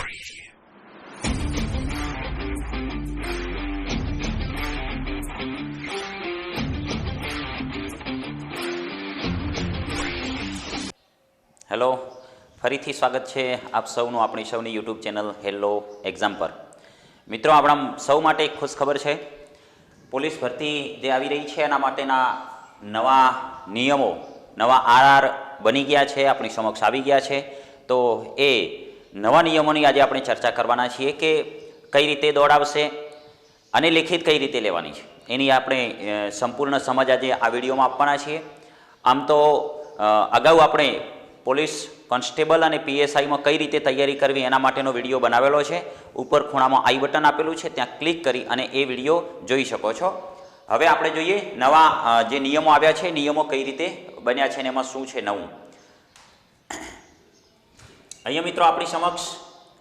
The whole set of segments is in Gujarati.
હેલો ફરીથી સ્વાગત છે આપ સૌનું આપણી સૌની યુટ્યુબ ચેનલ હેલો એક્ઝામ પર. મિત્રો, આપણા સૌ માટે એક ખુશ ખબર છે. પોલીસ ભરતી જે આવી રહી છે, એના માટેના નવા નિયમો, નવા આરઆર બની ગયા છે, આપણી સમક્ષ આવી ગયા છે. તો એ નવા નિયમોની આજે આપણે ચર્ચા કરવાના છીએ કે કઈ રીતે દોડાવશે અને લેખિત કઈ રીતે લેવાની છે. એની આપણે સંપૂર્ણ સમજ આજે આ વિડીયોમાં આપવાના છીએ. આમ તો અગાઉ આપણે પોલીસ કોન્સ્ટેબલ અને પીએસઆઈમાં કઈ રીતે તૈયારી કરવી એના માટેનો વીડિયો બનાવેલો છે. ઉપર ખૂણામાં આઈ બટન આપેલું છે, ત્યાં ક્લિક કરી અને એ વીડિયો જોઈ શકો છો. હવે આપણે જોઈએ નવા જે નિયમો આવ્યા છે, નિયમો કઈ રીતે બન્યા છે અને એમાં શું છે નવું. અહીંયા મિત્રો આપણી સમક્ષ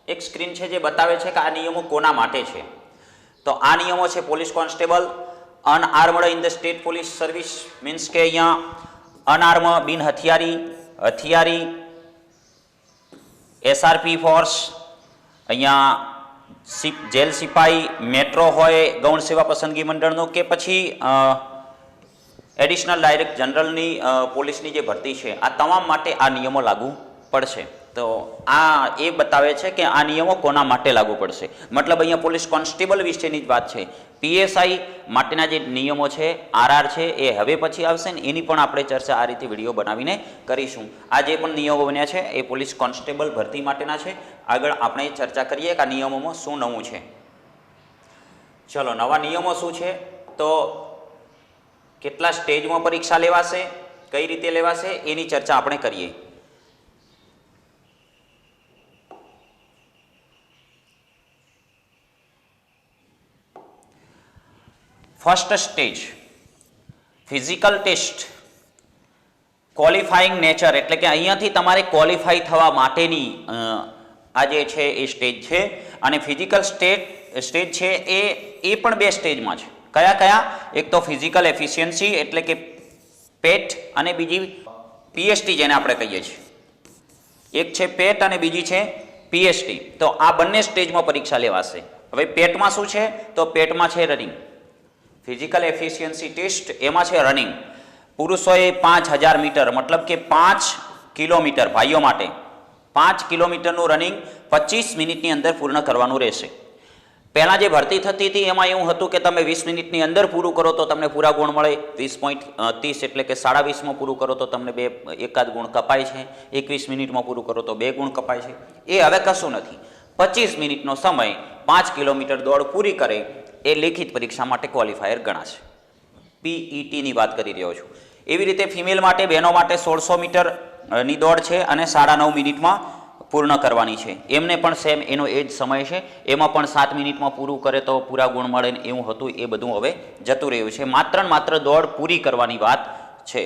એક સ્ક્રીન છે જે બતાવે છે કે આ નિયમો કોના માટે છે. તો આ નિયમો છે police constable, unarmed in the state police service, means કે અહીંયા અનઆર્મ બિન હથિયારી હથિયારી, એસઆરપી ફોર્સ, અહીંયા જેલ સિપાઈ, મેટ્રો હોય, ગૌણ સેવા પસંદગી મંડળનો કે પછી એડિશનલ ડાયરેક્ટ જનરલની પોલીસની જે ભરતી છે. આ તમામ માટે આ નિયમો લાગુ પડશે. તો આ એ બતાવે છે કે આ નિયમો કોના માટે લાગુ પડશે? મતલબ અહીંયા પોલીસ કોન્સ્ટેબલ વિશેની જ વાત છે. પીએસઆઈ માટેના જે નિયમો છે, આરઆર છે, એ હવે પછી આવશે ને એની પણ આપણે ચર્ચા આ રીતે વીડિયો બનાવીને કરીશું. આ જે પણ નિયમો બન્યા છે, એ પોલીસ કોન્સ્ટેબલ ભરતી માટેના છે. આગળ આપણે ચર્ચા કરીએ કે આ નિયમોમાં શું નવું છે. ચલો, નવા નિયમો શું છે? તો કેટલા સ્ટેજમાં પરીક્ષા લેવાશે, કઈ રીતે લેવાશે, એની ચર્ચા આપણે કરીએ. First stage physical test qualifying nature એટલે કે અહીંયાથી તમારે ક્વોલિફાઈ થવા માટેની આ જે છે એ સ્ટેજ છે. અને ફિઝિકલ સ્ટેજ સ્ટેજ છે એ એ પણ બે સ્ટેજમાં છે. કયા કયા? એક તો ફિઝિકલ એફિશિયન્સી એટલે કે પેટ અને બીજી પીએસટી જેને આપણે કહીએ છીએ. એક છે પેટ અને બીજી છે પીએસટી તો આ બંને સ્ટેજમાં પરીક્ષા લેવાશે. હવે પેટમાં શું છે? તો પેટમાં છે રનિંગ ફિઝિકલ એફિશિયન્સી ટેસ્ટ એમાં છે રનિંગ પુરુષોએ પાંચ હજાર મીટર, મતલબ કે પાંચ કિલોમીટર ભાઈઓ માટે. પાંચ કિલોમીટરનું રનિંગ પચીસ મિનિટની અંદર પૂર્ણ કરવાનું રહેશે. પહેલાં જે ભરતી થતી હતી, એમાં એવું હતું કે તમે વીસ મિનિટની અંદર પૂરું કરો તો તમને પૂરા ગુણ મળે. વીસ પોઈન્ટ ત્રીસ એટલે કે સાડા વીસમાં પૂરું કરો તો તમને બે, એકાદ ગુણ કપાય છે. એકવીસ મિનિટમાં પૂરું કરો તો બે ગુણ કપાય છે. એ હવે કશું નથી. પચીસ મિનિટનો સમય પાંચ કિલોમીટર દોડ પૂરી કરે એ લેખિત પરીક્ષા માટે ક્વોલિફાયર ગણાશે. પીઈટીની વાત કરી રહ્યો છું. એવી રીતે ફિમેલ માટે, બહેનો માટે સોળસો મીટરની દોડ છે અને સાડા નવ મિનિટમાં પૂર્ણ કરવાની છે. એમને પણ સેમ એનો એ જ સમય છે. એમાં પણ સાત મિનિટમાં પૂરું કરે તો પૂરા ગુણ મળે ને એવું હતું, એ બધું હવે જતું રહ્યું છે. માત્ર ને માત્ર દોડ પૂરી કરવાની વાત છે.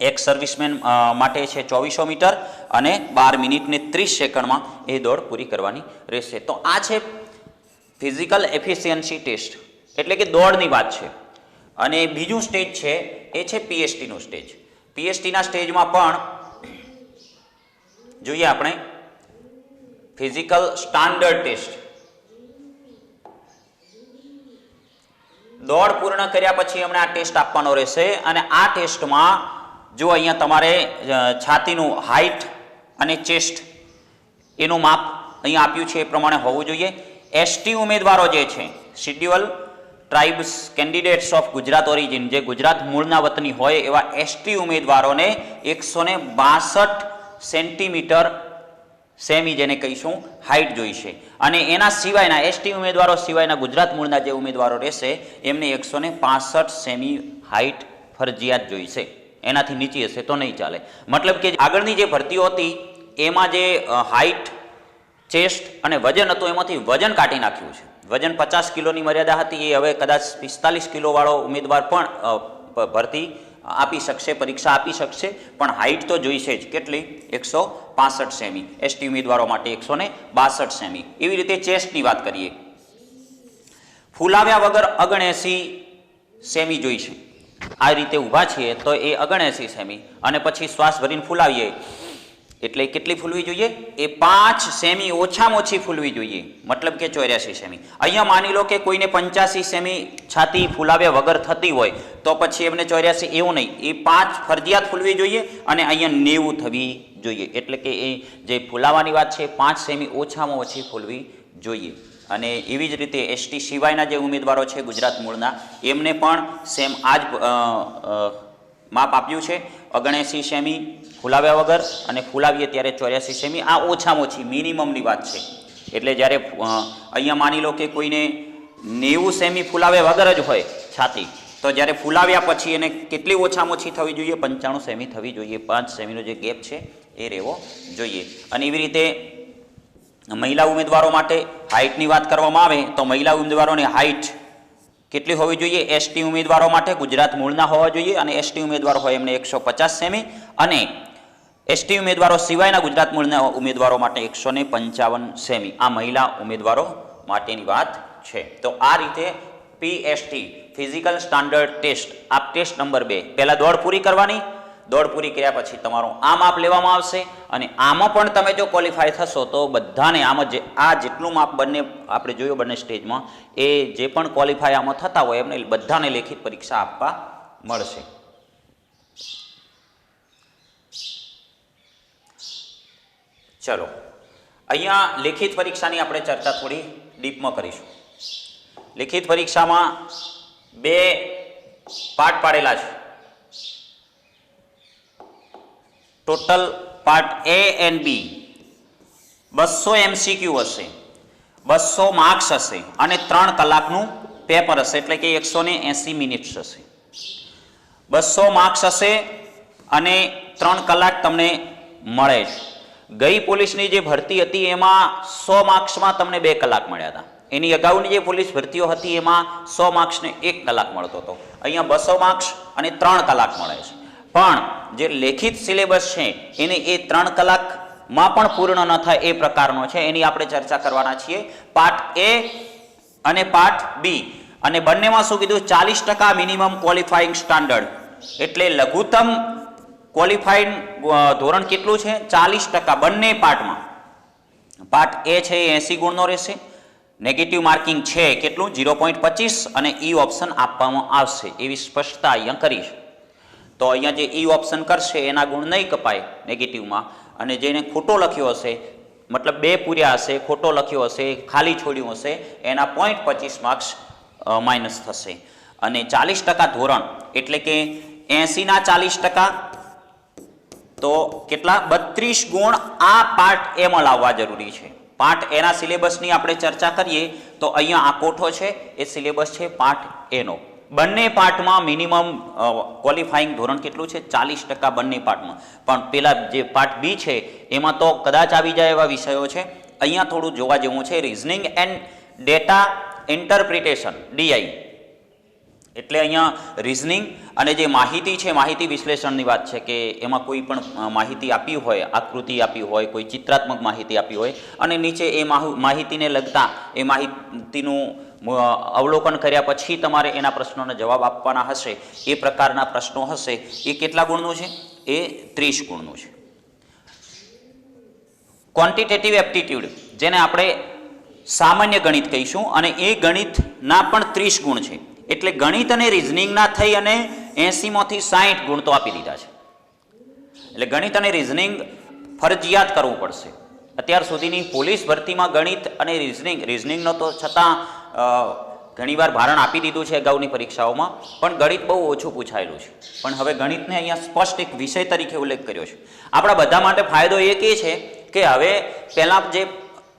એક સર્વિસમેન માટે છે ચોવીસો મીટર અને બાર મિનિટ ને ત્રીસ સેકન્ડમાં એ દોડ પૂરી કરવાની રહેશે. તો આ છે ફિઝિકલ એફિશિયન્સી ટેસ્ટ, એટલે કે દોડની વાત છે. અને બીજું સ્ટેજ છે, એ છે પીએસટીનું સ્ટેજ. પીએસટીના સ્ટેજમાં પણ જોઈએ આપણે, ફિઝિકલ સ્ટાન્ડર્ડ ટેસ્ટ. દોડ પૂર્ણ કર્યા પછી એમણે આ ટેસ્ટ આપવાનો રહેશે અને આ ટેસ્ટમાં જો અહીંયા તમારે છાતીનું હાઇટ અને ચેસ્ટ એનું માપ અહીંયા આપ્યું છે એ પ્રમાણે હોવું જોઈએ. એસટી ઉમેદવારો જે છે scheduled tribes candidates of Gujarat origin, જે ગુજરાત મૂળના વતની હોય એવા એસટી ઉમેદવારોને એકસો ને બાસઠ સેન્ટીમીટર સેમી જેને કહીશું, હાઇટ જોઈશે. અને એના સિવાયના, એસટી ઉમેદવારો સિવાયના ગુજરાત મૂળના જે ઉમેદવારો રહેશે, એમને એકસો ને પાસઠ સેમી હાઇટ ફરજિયાત જોઈશે. એનાથી નીચી હશે તો નહીં ચાલે. મતલબ કે આગળની જે ભરતીઓ હતી, એમાં જે હાઇટ ચેસ્ટ અને વજન હતું, એમાંથી વજન કાઢી નાખ્યું છે. વજન પચાસ કિલોની મર્યાદા હતી, એ હવે કદાચ પિસ્તાલીસ કિલોવાળો ઉમેદવાર પણ ભરતી આપી શકશે, પરીક્ષા આપી શકશે, પણ હાઇટ તો જોઈશે જ. કેટલી? એકસો પાસઠ સેમી. એસટી ઉમેદવારો માટે એકસો ને બાસઠ સેમી. એવી રીતે ચેસ્ટની વાત કરીએ. ફૂલાવ્યા વગર અગણેસી સેમી જોઈશે. આ રીતે ઊભા છીએ તો એ અગણેસી સેમી. અને પછી શ્વાસ ભરીને ફૂલાવીએ. એટલે કેટલી ફૂલવી જોઈએ? એ પાંચ સેમી ઓછામાં ઓછી ફૂલવી જોઈએ. મતલબ કે ચોર્યાસી સેમી. અહીંયા માની લો કે કોઈને પંચ્યાસી સેમી છાતી ફૂલાવ્યા વગર થતી હોય, તો પછી એમને ચોર્યાસી એવું નહીં. એ પાંચ ફરજિયાત ફૂલવી જોઈએ અને અહીંયા નેવું થવી જોઈએ. એટલે કે એ જે ફૂલાવાની વાત છે, પાંચ સેમી ઓછામાં ઓછી ફૂલવી જોઈએ. અને એવી જ રીતે એસટી સિવાયના જે ઉમેદવારો છે ગુજરાત મૂળના, એમને પણ સેમ આ જ માપ આપ્યું છે. ઓગણએંસી સેમી ફૂલાવ્યા વગર અને ફૂલાવીએ ત્યારે ચોર્યાસી સેમી. આ ઓછામાં ઓછી મિનિમમની વાત છે. એટલે જ્યારે અહીંયા માની લો કે કોઈને નેવું સેમી ફૂલાવ્યા વગર જ હોય છાતી, તો જ્યારે ફૂલાવ્યા પછી એને કેટલી ઓછામાં ઓછી થવી જોઈએ? પંચાણું સેમી થવી જોઈએ. પાંચ સેમીનો જે ગેપ છે એ રહેવો જોઈએ. અને એવી રીતે મહિલા ઉમેદવારો માટે હાઇટની વાત કરવામાં આવે, તો મહિલા ઉમેદવારોની હાઇટ કેટલી હોવી જોઈએ? એસટી ઉમેદવારો માટે ગુજરાત મૂળના હોવા જોઈએ અને એસટી ઉમેદવારો હોય એમને એકસો સેમી અને એસટી ઉમેદવારો સિવાયના ગુજરાત મૂળના ઉમેદવારો માટે એકસો પંચાવન સેમી. આ મહિલા ઉમેદવારો માટેની વાત છે. તો આ રીતે પીએસટી ફિઝિકલ સ્ટાન્ડર્ડ ટેસ્ટ આ ટેસ્ટ નંબર બે. પહેલાં દોડ પૂરી કરવાની. દોડ પૂરી કર્યા પછી તમારું આ માપ લેવામાં આવશે અને આમાં પણ તમે જો ક્વોલિફાય થશો તો બધાને આમાં જે આ જેટલું માપ બંને આપણે જોયું બંને સ્ટેજમાં, એ જે પણ ક્વોલિફાય આમાં થતા હોય એમને બધાને લેખિત પરીક્ષા આપવા મળશે. ચલો. અહીંયા લેખિત પરીક્ષાની આપણે ચર્ચા થોડી ડીપમાં કરીશું. લેખિત પરીક્ષામાં બે પાર્ટ પાડેલા છે. Total part A and B બસો એમસીક્યુ હશે, બસો માર્ક્સ હશે અને ત્રણ કલાકનું પેપર હશે, એટલે કે એકસો ને એંસી મિનિટ્સ હશે. બસો માર્ક્સ હશે અને ત્રણ કલાક તમને મળે છે. ગઈ પોલીસની જે ભરતી હતી એમાં સો માર્ક્સમાં તમને બે કલાક મળ્યા હતા. એની અગાઉની જે પોલીસ ભરતીઓ હતી એમાં સો માર્ક્સને એક કલાક મળતો હતો. અહીંયા બસો માર્ક્સ અને ત્રણ કલાક મળે છે. પણ જે લેખિત સિલેબસ છે એને એ ત્રણ કલાકમાં પણ પૂર્ણ ન થાય એ પ્રકારનો છે. એની આપણે ચર્ચા કરવાના છીએ. પાર્ટ એ અને પાર્ટ બી. અને બંનેમાં શું કીધું? ચાલીસ ટકા મિનિમમ ક્વોલિફાઈંગ સ્ટાન્ડર્ડ. એટલે લઘુત્તમ ક્વોલિફાઈડ ધોરણ કેટલું છે? ચાલીસ ટકા બંને પાર્ટમાં પાર્ટ એ છે, એ એંસી ગુણનો રહેશે. નેગેટિવ માર્કિંગ છે કેટલું? ઝીરો પોઈન્ટ પચીસ અને ઈ ઓપ્શન આપવામાં આવશે. એવી સ્પષ્ટતા અહીંયા કરી છે. તો અહીંયા જે ઈ ઓપ્શન કરશે, એના ગુણ નહીં કપાય નેગેટિવમાં અને જેને ખોટો લખ્યો હશે, મતલબ બે પૂર્યા હશે, ખોટો લખ્યો હશે, ખાલી છોડ્યું હશે, એના પોઈન્ટ પચીસ માર્ક્સ માઇનસ થશે. અને ચાલીસ ટકા ધોરણ, એટલે કે એંસીના ચાલીસ ટકા તો કેટલા? બત્રીસ ગુણ આ પાર્ટ એમાં લાવવા જરૂરી છે. પાર્ટ એના સિલેબસની આપણે ચર્ચા કરીએ તો અહીંયા આ કોઠો છે, એ સિલેબસ છે પાઠ એનો. બંને પાર્ટમાં મિનિમમ ક્વોલિફાઈંગ ધોરણ કેટલું છે? ચાલીસ ટકા બંને પાર્ટમાં પણ પેલા જે પાર્ટ બી છે, એમાં તો કદાચ આવી જાય એવા વિષયો છે. અહીંયા થોડું જોવા જેવું છે. Reasoning and data interpretation DI એટલે અહીંયા રિઝનિંગ અને જે માહિતી છે, માહિતી વિશ્લેષણની વાત છે કે એમાં કોઈ પણ માહિતી આપી હોય, આકૃતિ આપી હોય, કોઈ ચિત્રાત્મક માહિતી આપી હોય અને નીચે એ માહુ- માહિતીને લગતા એ માહિતીનું અવલોકન કર્યા પછી તમારે એના પ્રશ્નોના જવાબ આપવાના હશે. એ પ્રકારના પ્રશ્નો હશે. એ કેટલા ગુણનું છે? એ ત્રીસ ગુણનું છે. ક્વોન્ટિટેટિવ એપ્ટિટ્યૂડ જેને આપણે સામાન્ય ગણિત કહીશું અને એ ગણિતના પણ ત્રીસ ગુણ છે. એટલે ગણિત અને રિઝનિંગના થઈ અને એંસીમાંથી સાહીઠ ગુણ તો આપી દીધા છે. એટલે ગણિત અને રિઝનિંગ ફરજિયાત કરવું પડશે. અત્યાર સુધીની પોલીસ ભરતીમાં ગણિત અને રિઝનિંગ રિઝનિંગનો તો છતાં ઘણીવાર ભારણ આપી દીધું છે અગાઉની પરીક્ષાઓમાં, પણ ગણિત બહુ ઓછું પૂછાયેલું છે. પણ હવે ગણિતને અહીંયા સ્પષ્ટ એક વિષય તરીકે ઉલ્લેખ કર્યો છે. આપણા બધા માટે ફાયદો એક એ છે કે હવે પહેલાં જે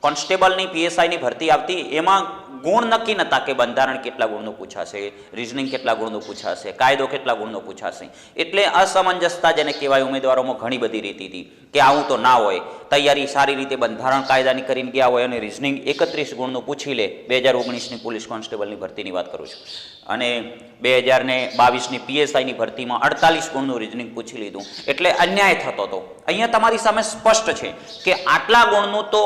કોન્સ્ટેબલની, પીએસઆઈની ભરતી આવતી, એમાં ગુણ નક્કી નતા કે બંધારણ કેટલા ગુણનું પૂછાશે રિઝનિંગ કેટલા ગુણનું પૂછાશે, કાયદો કેટલા ગુણનો પૂછાશે. એટલે અસમંજસતા જેને કહેવાય ઉમેદવારોમાં ઘણી બધી રીતી હતી કે આવું તો ના હોય, તૈયારી સારી રીતે બંધારણ કાયદાની કરીને ગયા હોય અને રિઝનિંગ એકત્રીસ ગુણનું પૂછી લે, બે હજાર ઓગણીસની પોલીસ કોન્સ્ટેબલની ભરતીની વાત કરું છું. અને બે હજાર ને બાવીસની પીએસઆઈની ભરતીમાં અડતાલીસ ગુણનું રિઝનિંગ પૂછી લીધું. એટલે અન્યાય થતો હતો. અહીંયા તમારી સામે સ્પષ્ટ છે કે આટલા ગુણનું તો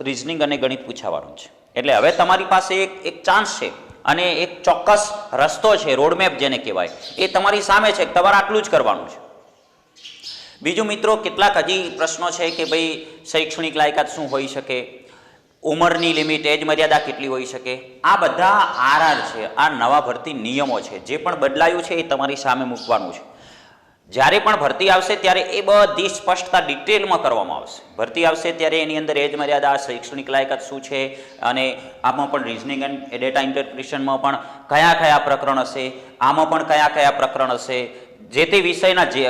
રિઝનિંગ અને ગણિત પૂછાવાનું છે. એટલે હવે તમારી પાસે એક એક ચાન્સ છે અને એક ચોક્કસ રસ્તો છે રોડમેપ જેને કહેવાય. એ તમારી સામે છે, તમારે આટલું જ કરવાનું છે. બીજું મિત્રો, કેટલાક હજી પ્રશ્નો છે કે ભાઈ શૈક્ષણિક લાયકાત શું હોઈ શકે? ઉંમરની લિમિટ, એજ મર્યાદા કેટલી હોઈ શકે? આ બધા આરઆર છે, આ નવા ભરતી નિયમો છે. જે પણ બદલાયું છે એ તમારી સામે મૂકવાનું છે. જ્યારે પણ ભરતી આવશે ત્યારે એ બધી સ્પષ્ટતા ડિટેલમાં કરવામાં આવશે. ભરતી આવશે ત્યારે એની અંદર એજ મર્યાદા શૈક્ષણિક લાયકાત શું છે અને આમાં પણ રિઝનિંગ એન્ડ ડેટા ઇન્ટરપ્રિટેશનમાં પણ કયા કયા પ્રકરણ હશે, આમાં પણ કયા કયા પ્રકરણ હશે, જે તે વિષયના જે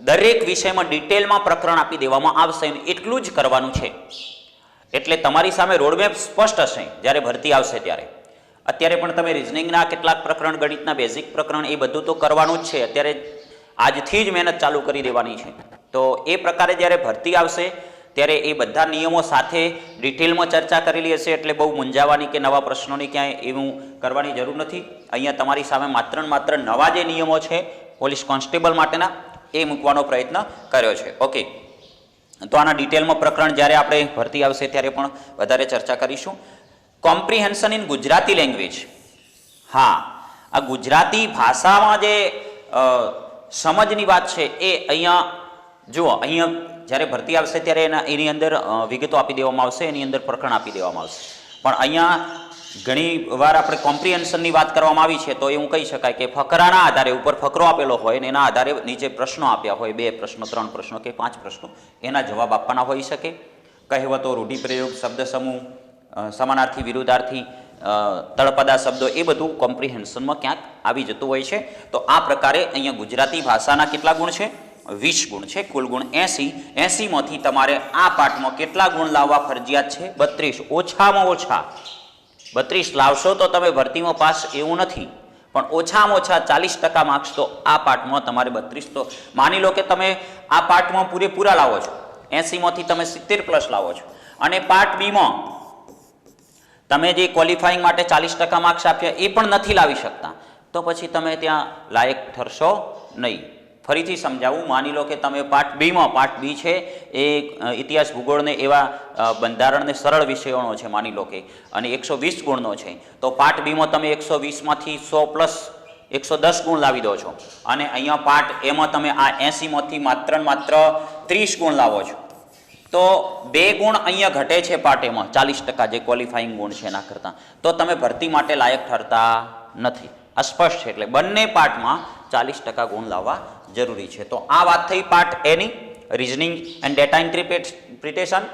દરેક વિષયમાં ડિટેલમાં પ્રકરણ આપી દેવામાં આવશે એટલું જ કરવાનું છે. એટલે તમારી સામે રોડમેપ સ્પષ્ટ હશે જ્યારે ભરતી આવશે ત્યારે. અત્યારે પણ તમે રિઝનિંગના કેટલાક પ્રકરણ, ગણિતના બેઝિક પ્રકરણ એ બધું તો કરવાનું જ છે. અત્યારે આજથી જ મહેનત ચાલુ કરી દેવાની છે. તો એ પ્રકારે જ્યારે ભરતી આવશે, ત્યારે એ બધા નિયમો સાથે ડિટેલમાં ચર્ચા કરેલી હશે, એટલે બહુ મૂંઝાવાની કે નવા પ્રશ્નોની ક્યાંય એવું કરવાની જરૂર નથી. અહીંયા તમારી સામે માત્ર માત્ર નવા જે નિયમો છે, પોલીસ કોન્સ્ટેબલ માટેના, એ મૂકવાનો પ્રયત્ન કર્યો છે. ઓકે. તો આના ડિટેલમાં પ્રકરણ જ્યારે આપણે ભરતી આવશે, ત્યારે પણ વધારે ચર્ચા કરીશું. Comprehension in Gujarati language. હા, આ ગુજરાતી ભાષામાં જે સમજની વાત છે એ અહીંયા, જુઓ, અહીંયા જ્યારે ભરતી આવશે ત્યારે એના, એની અંદર વિગતો આપી દેવામાં આવશે, એની અંદર પ્રકરણ આપી દેવામાં આવશે. પણ અહીંયા ઘણી વાર આપણે કોમ્પ્રિહેન્શનની વાત કરવામાં આવી છે, તો એવું કહી શકાય કે ફકરાના આધારે ઉપર ફકરો આપેલો હોય ને એના આધારે નીચે પ્રશ્નો આપ્યા હોય, બે પ્રશ્નો, ત્રણ પ્રશ્નો કે પાંચ પ્રશ્નો, એના જવાબ આપવાના હોઈ શકે. કહેવતો રૂઢિપ્રયોગ શબ્દ સમૂહ સમાનાર્થી, વિરુદ્ધાર્થી તળપદા શબ્દો એ બધું કોમ્પ્રિહેન્શનમાં ક્યાંક આવી જતું હોય છે. તો આ પ્રકારે અહીંયા ગુજરાતી ભાષાના કેટલા ગુણ છે? વીસ ગુણ છે, કુલ ગુણ એસી. એસીમાંથી તમારે આ પાઠમાં કેટલા ગુણ લાવવા ફરજિયાત છે? બત્રીસ. ઓછામાં ઓછા. બત્રીસ લાવશો તો તમે ભરતીમાં પાસ એવું નથી. પણ ઓછામાં ઓછા ચાલીસ ટકા માર્ક્સ તો આ પાઠમાં તમારે બત્રીસ તો માની લો કે તમે આ પાઠમાં પૂરેપૂરા લાવો છો. એસીમાંથી તમે સિત્તેર પ્લસ લાવો છો. અને પાર્ટ બીમાં તમે જે ક્વોલિફાઈંગ માટે ચાલીસ ટકા માર્ક્સ આપ્યા, એ પણ નથી લાવી શકતા. તો પછી તમે ત્યાં લાયક ઠરશો નહીં. ફરીથી સમજાવું, માની લો કે તમે પાર્ટ બીમાં પાર્ટ બી છે, એ ઇતિહાસ ભૂગોળને એવા બંધારણને સરળ વિષયોનો છે, માની લો કે, અને એકસો વીસ ગુણનો છે. તો પાર્ટ બીમાં તમે એકસો વીસમાંથી સો પ્લસ એકસો દસ ગુણ લાવી દો છો. અને અહીંયા પાર્ટ એમાં તમે આ એંસીમાંથી માત્ર માત્ર ત્રીસ ગુણ લાવો છો. તો બે ગુણ અહીંયા ઘટે છે પાર્ટ એમાં ચાલીસ ટકા જે ક્વોલિફાઈંગ ગુણ છે એના કરતાં. તો તમે ભરતી માટે લાયક ઠરતા નથી. અસ્પષ્ટ છે એટલે બંને પાર્ટમાં ચાલીસ ટકા ગુણ લાવવા જરૂરી છે. તો આ વાત થઈ part any. Reasoning and data interpretation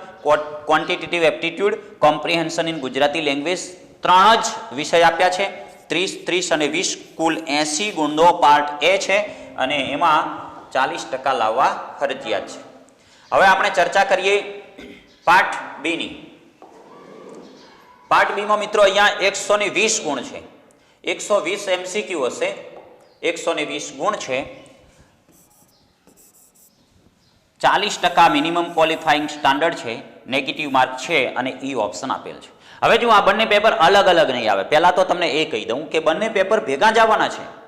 quantitative aptitude comprehension in Gujarati language ત્રણ જ વિષય આપ્યા છે. ત્રીસ ત્રીસ અને વીસ, કુલ એંસી ગુણનો પાર્ટ એ છે. અને એમાં ચાલીસ ટકા લાવવા ફરજિયાત છે. હવે આપણે ચર્ચા કરીએ પાઠ બીની. પાઠ બીમાં મિત્રો અહીંયા એકસો ને વીસ ગુણ છે. એકસો વીસ એમસીક્યુ હશે. એકસો ને વીસ ગુણ છે. ચાલીસ ટકા મિનિમમ ક્વોલિફાઈંગ સ્ટાન્ડર્ડ છે. નેગેટિવ માર્ક છે અને ઈ ઓપ્શન આપેલ છે. હવે જો આ બંને પેપર અલગ અલગ નહીં આવે, પહેલાં તો તમને એ કહી દઉં કે બંને પેપર ભેગા જ આવવાના છે.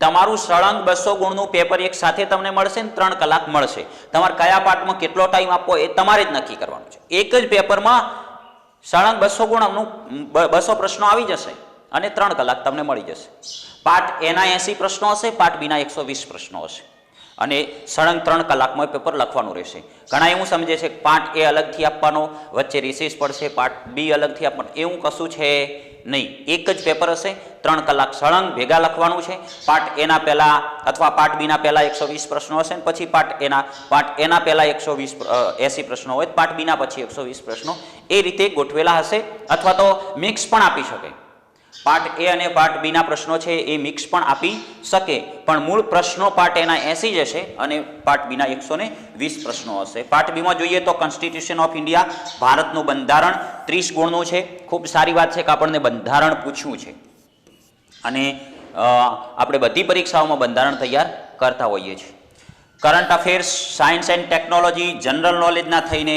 તમારું સળંગ બસો ગુણનું પેપર એક સાથે તમને મળશે ને ત્રણ કલાક મળશે. તમારે કયા પાર્ટમાં કેટલો ટાઈમ આપવો એ તમારે જ નક્કી કરવાનું છે. એક જ પેપરમાં સળંગ બસો ગુણનું બસો પ્રશ્નો આવી જશે અને ત્રણ કલાક તમને મળી જશે. પાર્ટ એના એસી પ્રશ્નો હશે પાર્ટ બીના એકસો વીસ પ્રશ્નો હશે. અને સળંગ ત્રણ કલાકમાં પેપર લખવાનું રહેશે. ઘણા એવું સમજે છે પાર્ટ એ અલગથી આપવાનો, વચ્ચે રિસીસ પડશે પાર્ટ બી અલગથી આપવાનો. એવું કશું છે નહીં. એક જ પેપર હશે, ત્રણ કલાક સળંગ ભેગા લખવાનું છે. પાર્ટ એના પહેલાં અથવા પાર્ટ બીના પહેલા એકસો વીસ પ્રશ્નો હશે પછી પાર્ટ એના પાર્ટ એના પહેલા એકસો વીસ એસી પ્રશ્નો હોય પાર્ટ બીના પછી એકસો વીસ પ્રશ્નો એ રીતે ગોઠવેલા હશે અથવા તો મિક્સ પણ આપી શકે. પાર્ટ એ અને પાર્ટ બીના પ્રશ્નો છે એ મિક્સ પણ આપી શકે. પણ મૂળ પ્રશ્નો પાર્ટ એના એસી જ હશે અને પાર્ટ બીના એકસો ને વીસ પ્રશ્નો હશે. પાર્ટ બીમાં જોઈએ તો કોન્સ્ટિટ્યુશન ઓફ ઇન્ડિયા ભારતનું બંધારણ ત્રીસ ગુણનું છે. ખૂબ સારી વાત છે કે આપણને બંધારણ પૂછ્યું છે. અને આપણે બધી પરીક્ષાઓમાં બંધારણ તૈયાર કરતા હોઈએ છીએ. Current affairs science and technology general નોલેજના થઈને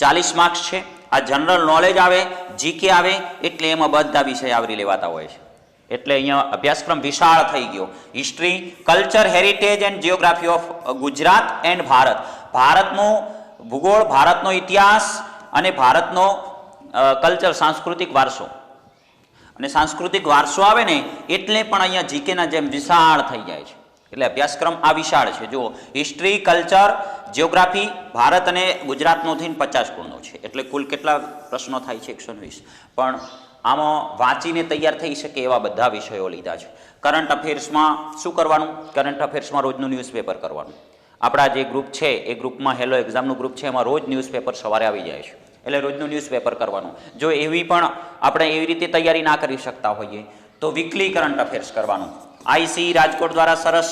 ચાલીસ માર્ક્સ છે. આ જનરલ નોલેજ આવે જીકે આવે, એટલે એમાં બધા વિષય આવરી લેવાતા હોય છે. એટલે અહીંયા અભ્યાસક્રમ વિશાળ થઈ ગયો. History culture heritage and geography of Gujarat and Bharat. ભારતનો ભૂગોળ, ભારતનો ઇતિહાસ અને ભારતનો કલ્ચર સાંસ્કૃતિક વારસો. અને સાંસ્કૃતિક વારસો આવે ને, એટલે પણ અહીંયા જીકેના જેમ વિશાળ થઈ જાય છે. એટલે અભ્યાસક્રમ આ વિશાળ છે. જુઓ હિસ્ટ્રી કલ્ચર જિયોગ્રાફી ભારત અને ગુજરાતનો થઈને પચાસ ગુણનો છે. એટલે કુલ કેટલા પ્રશ્નો થાય છે? એકસો પણ આમાં વાંચીને તૈયાર થઈ શકે એવા બધા વિષયો લીધા છે. કરંટ અફેર્સમાં શું કરવાનું? કરંટ અફેર્સમાં રોજનું ન્યૂઝપેપર કરવાનું. આપણા જે ગ્રુપ છે, એ ગ્રુપમાં હેલો એક્ઝામનું ગ્રુપ છે, એમાં રોજ ન્યૂઝપેપર સવારે આવી જાય છે. એટલે રોજનું ન્યૂઝપેપર કરવાનું. જો એવી પણ આપણે એવી રીતે તૈયારી ના કરી શકતા હોઈએ, તો વીકલી કરંટ અફેર્સ કરવાનું. આઈસી રાજકોટ દ્વારા સરસ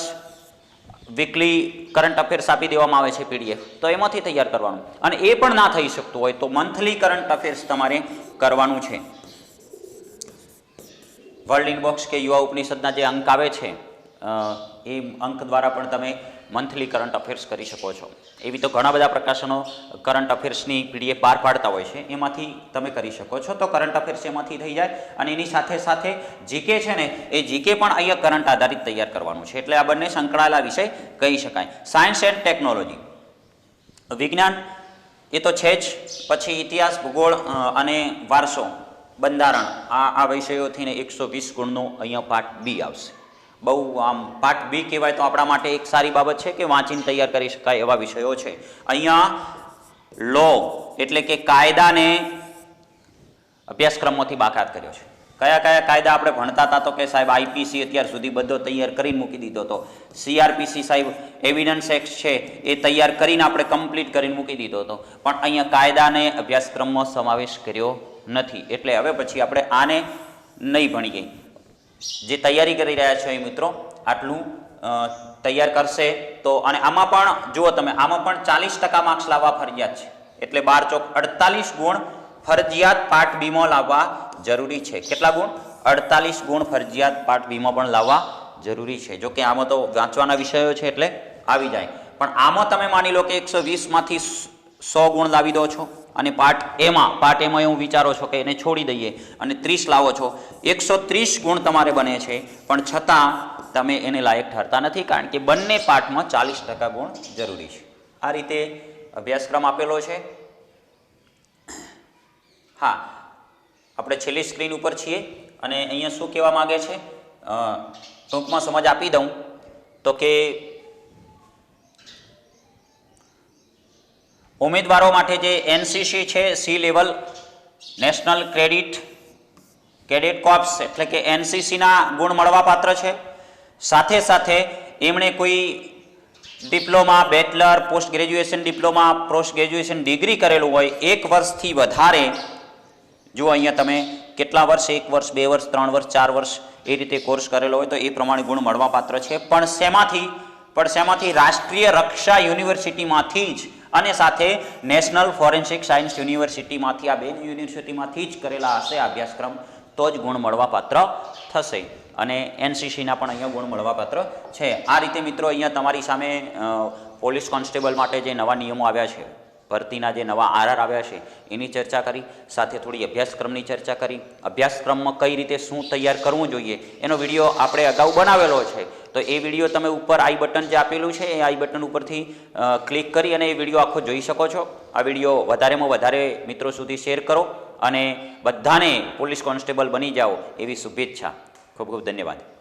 વીકલી કરંટ અફેર્સ આપી દેવામાં આવે છે પીડીએફ તો એમાંથી તૈયાર કરવાનું. અને એ પણ ના થઈ શકતું હોય તો મંથલી કરંટ અફેર્સ તમારે કરવાનું છે. વર્લ્ડ ઇનબોક્સ કે યુવા ઉપનિષદના જે અંક આવે છે એ અંક દ્વારા પણ તમે મંથલી કરંટ અફેર્સ કરી શકો છો. એવી તો ઘણા બધા પ્રકાશનો કરંટ અફેર્સની પીડીએફ બહાર પાડતા હોય છે. એમાંથી તમે કરી શકો છો. તો કરંટ અફેર્સ એમાંથી થઈ જાય અને એની સાથે સાથે જીકે છે ને, એ જીકે પણ અહીંયા કરંટ આધારિત તૈયાર કરવાનું છે. એટલે આ બંને સંકળાયેલા વિષય કહી શકાય. સાયન્સ એન્ડ ટેકનોલોજી વિજ્ઞાન એ તો છે જ. પછી ઇતિહાસ, ભૂગોળ અને વારસો બંધારણ. આ આ વિષયોથીને એકસો વીસ ગુણનો અહીંયા પાઠ બી આવશે. બહુ આમ પાઠ બી કહેવાય તો આપણા માટે એક સારી બાબત છે કે વાંચીને તૈયાર કરી શકાય એવા વિષયો છે. અહીંયા લો એટલે કે કાયદાને અભ્યાસક્રમોથી બાકાત કર્યો છે. કયા કયા કાયદા આપણે ભણતા હતા તો કે સાહેબ આઈપીસી અત્યાર સુધી બધો તૈયાર કરી મૂકી દીધો હતો સીઆરપીસી સાહેબ એવિડન્સ એક્ટ છે એ તૈયાર કરીને આપણે કમ્પ્લીટ કરીને મૂકી દીધો હતો પણ અહીંયા કાયદાને અભ્યાસક્રમમાં સમાવેશ કર્યો નથી. એટલે હવે પછી આપણે આને નહીં ભણીએ. જે તૈયારી કરી રહ્યા છો એ મિત્રો, આટલું તૈયાર કરશે તો, અને આમાં પણ, જુઓ તમે, આમાં પણ ચાલીસ ટકા માર્ક્સ લાવવા ફરજિયાત છે. એટલે બાર ચોક અડતાલીસ ગુણ ફરજિયાત પાઠ બીમો લાવવા જરૂરી છે. કેટલા ગુણ? અડતાલીસ ગુણ ફરજિયાત પાઠ બીમો પણ લાવવા જરૂરી છે. જો કે આમાં તો વાંચવાના વિષયો છે એટલે આવી જાય. પણ આમાં તમે માની લો કે એકસો વીસમાંથી સો ગુણ લાવી દો છો. અને પાર્ટ એમાં પાર્ટ એમાં એવું વિચારો છો કે એને છોડી દઈએ અને ત્રીસ લાવો છો. એકસો ત્રીસ ગુણ તમારે બને છે, પણ છતાં તમે એને લાયક ઠરતા નથી, કારણ કે બંને પાર્ટમાં ચાલીસ ટકા ગુણ જરૂરી છે. આ રીતે અભ્યાસક્રમ આપેલો છે. હા, આપણે છેલ્લી સ્ક્રીન ઉપર છીએ અને અહીંયા શું કહેવા માગે છે? ટૂંકમાં સમજ આપી દઉં. તો કે ઉમેદવારો માટે જે એનસીસી છે, C level, national credit, cadet corps એટલે કે એનસીસીના ગુણ મળવાપાત્ર છે. સાથે સાથે એમણે કોઈ diploma, bachelor post graduation diploma post graduation degree કરેલું હોય, એક વર્ષથી વધારે જો અહીંયા તમે કેટલા વર્ષ, એક વર્ષ, બે વર્ષ, ત્રણ વર્ષ, ચાર વર્ષ એ રીતે કોર્સ કરેલો હોય તો એ પ્રમાણે ગુણ મળવાપાત્ર છે. પણ શેમાંથી? પણ શેમાંથી? રાષ્ટ્રીય રક્ષા યુનિવર્સિટીમાંથી જ અને સાથે નેશનલ ફોરેન્સિક સાયન્સ યુનિવર્સિટીમાંથી આ બે યુનિવર્સિટીમાંથી જ કરેલા હશે અભ્યાસક્રમ, તો જ ગુણ મળવાપાત્ર થશે. અને એનસીસીના પણ અહીંયા ગુણ મળવાપાત્ર છે. આ રીતે મિત્રો, અહીંયા તમારી સામે પોલીસ કોન્સ્ટેબલ માટે જે નવા નિયમો આવ્યા છે ભરતીના જે નવા આરઆર આવ્યા છે, એની ચર્ચા કરી, સાથે થોડી અભ્યાસક્રમની ચર્ચા કરી. અભ્યાસક્રમમાં કઈ રીતે શું તૈયાર કરવું જોઈએ, એનો વીડિયો આપણે અગાઉ બનાવેલો છે. તો એ વીડિયો તમે ઉપર આઈ બટન જે આપેલું છે, એ આઈ બટન ઉપરથી ક્લિક કરી અને એ વીડિયો આખો જોઈ શકો છો. આ વીડિયો વધારેમાં વધારે મિત્રો સુધી શેર કરો અને બધાને પોલીસ કોન્સ્ટેબલ બની જાઓ એવી શુભેચ્છા. ખૂબ ખૂબ ધન્યવાદ.